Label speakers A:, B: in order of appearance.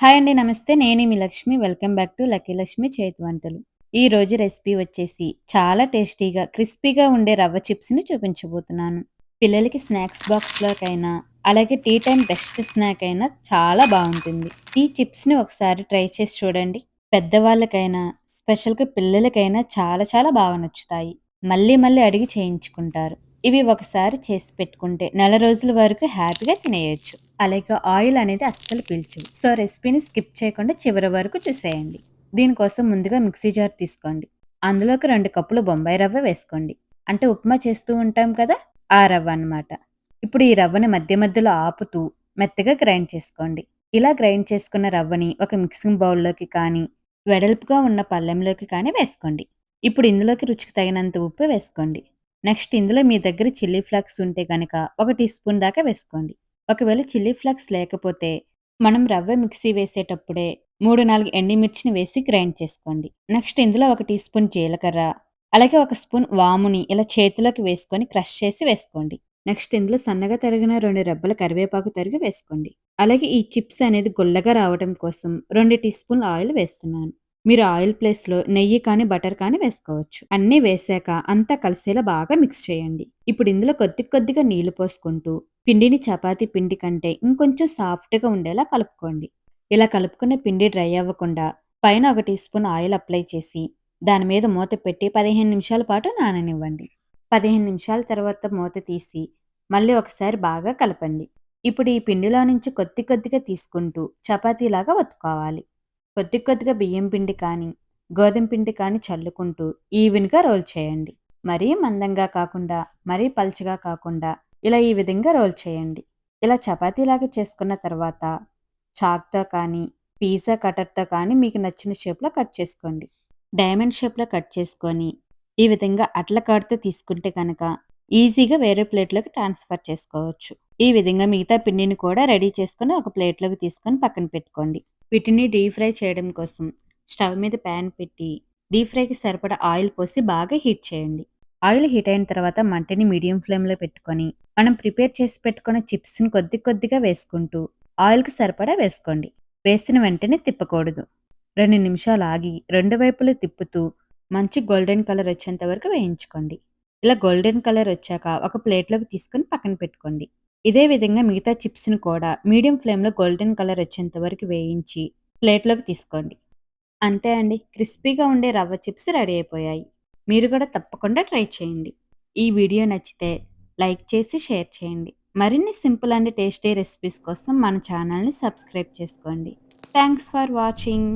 A: Hi అండి. నమస్తే. నేను మీ Lakshmi. Welcome back to lucky Lakshmi చేతి వంటలు. ఈ రోజు రెసిపీ వచ్చేసి చాలా టేస్టీగా, క్రిస్పీగా ఉండే రవ్వ చిప్స్‌ని చూపించబోతున్నాను. పిల్లలకి స్నాక్స్ బాక్స్‌లోకైనా, అలాగే టీ టైం బెస్ట్ స్నాక్ అయినా చాలా బాగుంటుంది ఈ చిప్స్‌ని ఒకసారి ట్రై చేసి చూడండి. పెద్దవాళ్ళకైనా, స్పెషల్‌గా పిల్లలకైనా చాలా చాలా బాగా నచ్చుతాయి. మళ్ళీ మళ్ళీ అడిగి చేయించుకుంటారు. ఇవి ఒకసారి చేసి పెట్టుకుంటే నెల రోజుల వరకు హ్యాపీగా తినేయొచ్చు. అలాగే ఆయిల్ అనేది అస్సలు పీల్చవు. సో, రెసిపీని స్కిప్ చేయకుండా చివరి వరకు చూసేయండి. దీనికోసం ముందుగా మిక్సీ జార్ తీసుకోండి. అందులోకి రెండు కప్పులు బొంబాయి రవ్వ వేసుకోండి. అంటే ఉప్మా చేస్తూ ఉంటాం కదా! ఆ రవ్వ అన్నమాట. ఇప్పుడు ఈ రవ్వని మధ్య మధ్యలో ఆపుతూ మెత్తగా గ్రైండ్ చేసుకోండి. ఇలా గ్రైండ్ చేసుకున్న రవ్వని ఒక మిక్సింగ్ బౌల్‌లోకి కానీ, వెడల్పుగా ఉన్న పళ్ళెంలోకి కానీ వేసుకోండి. ఇప్పుడు ఇందులోకి రుచికి తగినంత ఉప్పు వేసుకోండి. నెక్స్ట్ ఇందులో మీ దగ్గర చిల్లీ ఫ్లాక్స్ ఉంటే కనుక ఒక టీ స్పూన్ దాకా వేసుకోండి. ఒకవేళ చిల్లీ ఫ్లాక్స్ లేకపోతే మనం రవ్వ మిక్సీ వేసేటప్పుడే మూడు నాలుగు ఎండిమిర్చిని వేసి గ్రైండ్ చేసుకోండి. నెక్స్ట్ ఇందులో ఒక టీ స్పూన్ జీలకర్ర, అలాగే ఒక స్పూన్ వాముని ఇలా చేతిలోకి వేసుకొని క్రష్ చేసి వేసుకోండి. నెక్స్ట్ ఇందులో సన్నగా తరిగిన రెండు రెబ్బల కరివేపాకు తరిగి వేసుకోండి. అలాగే ఈ చిప్స్ అనేది గుల్లగా రావడం కోసం రెండు టీ స్పూన్ల ఆయిల్ వేస్తున్నాను. మీరు ఆయిల్ ప్లేస్‌లో నెయ్యి కానీ, బటర్ కానీ వేసుకోవచ్చు. అన్నీ వేసాక అంతా కలిసేలా బాగా మిక్స్ చేయండి. ఇప్పుడు ఇందులో కొద్ది కొద్దిగా నీళ్ళు పోసుకుంటూ పిండిని చపాతీ పిండి కంటే ఇంకొంచెం సాఫ్ట్‌గా ఉండేలా కలుపుకోండి. ఇలా కలుపుకున్న పిండి డ్రై అవ్వకుండా పైన ఒక టీ స్పూన్ ఆయిల్ అప్లై చేసి దాని మీద మూత పెట్టి 15 నిమిషాల పాటు నాననివ్వండి. 15 నిమిషాల తర్వాత మూత తీసి మళ్ళీ ఒకసారి బాగా కలపండి. ఇప్పుడు ఈ పిండిలో నుంచి కొద్ది కొద్దిగా తీసుకుంటూ చపాతీలాగా ఒత్తుకోవాలి. కొద్ది కొద్దిగా బియ్యం పిండి కానీ, గోధుమ పిండి కానీ చల్లుకుంటూ ఈవెన్‌గా రోల్ చేయండి. మరీ మందంగా కాకుండా, మరీ పల్చగా కాకుండా ఇలా ఈ విధంగా రోల్ చేయండి. ఇలా చపాతీలాగా చేసుకున్న తర్వాత చాక్‌తో కానీ, పిజ్జా కటర్‌తో కానీ మీకు నచ్చిన షేప్‌లో కట్ చేసుకోండి. డైమండ్ షేప్‌లో కట్ చేసుకొని ఈ విధంగా అట్ల కాడుతో తీసుకుంటే కనుక ఈజీగా వేరే ప్లేట్‌లోకి ట్రాన్స్‌ఫర్ చేసుకోవచ్చు. ఈ విధంగా మిగతా పిండిని కూడా రెడీ చేసుకుని ఒక ప్లేట్‌లోకి తీసుకొని పక్కన పెట్టుకోండి. వీటిని డీప్ ఫ్రై చేయడం కోసం స్టవ్ మీద ప్యాన్ పెట్టి డీప్ ఫ్రైకి సరిపడా ఆయిల్ పోసి బాగా హీట్ చేయండి. ఆయిల్ హీట్ అయిన తర్వాత మంటని మీడియం ఫ్లేమ్‌లో పెట్టుకొని మనం ప్రిపేర్ చేసి పెట్టుకున్న చిప్స్‌ని కొద్ది కొద్దిగా వేసుకుంటూ ఆయిల్‌కి సరిపడా వేసుకోండి. వేసిన వెంటనే తిప్పకూడదు. రెండు నిమిషాలు ఆగి రెండు వైపులా తిప్పుతూ మంచి గోల్డెన్ కలర్ వచ్చేంత వరకు వేయించుకోండి. ఇలా గోల్డెన్ కలర్ వచ్చాక ఒక ప్లేట్‌లోకి తీసుకొని పక్కన పెట్టుకోండి. ఇదే విధంగా మిగతా చిప్స్‌ని కూడా మీడియం ఫ్లేమ్‌లో గోల్డెన్ కలర్ వచ్చేంత వరకు వేయించి ప్లేట్‌లోకి తీసుకోండి. అంతే అండి. క్రిస్పీగా ఉండే రవ్వ చిప్స్ రెడీ అయిపోయాయి. మీరు కూడా తప్పకుండా ట్రై చేయండి. ఈ వీడియో నచ్చితే లైక్ చేసి షేర్ చేయండి. మరిన్ని సింపుల్ అండ్ టేస్టీ రెసిపీస్ కోసం మన ఛానల్‌ని సబ్స్క్రైబ్ చేసుకోండి. Thanks for watching.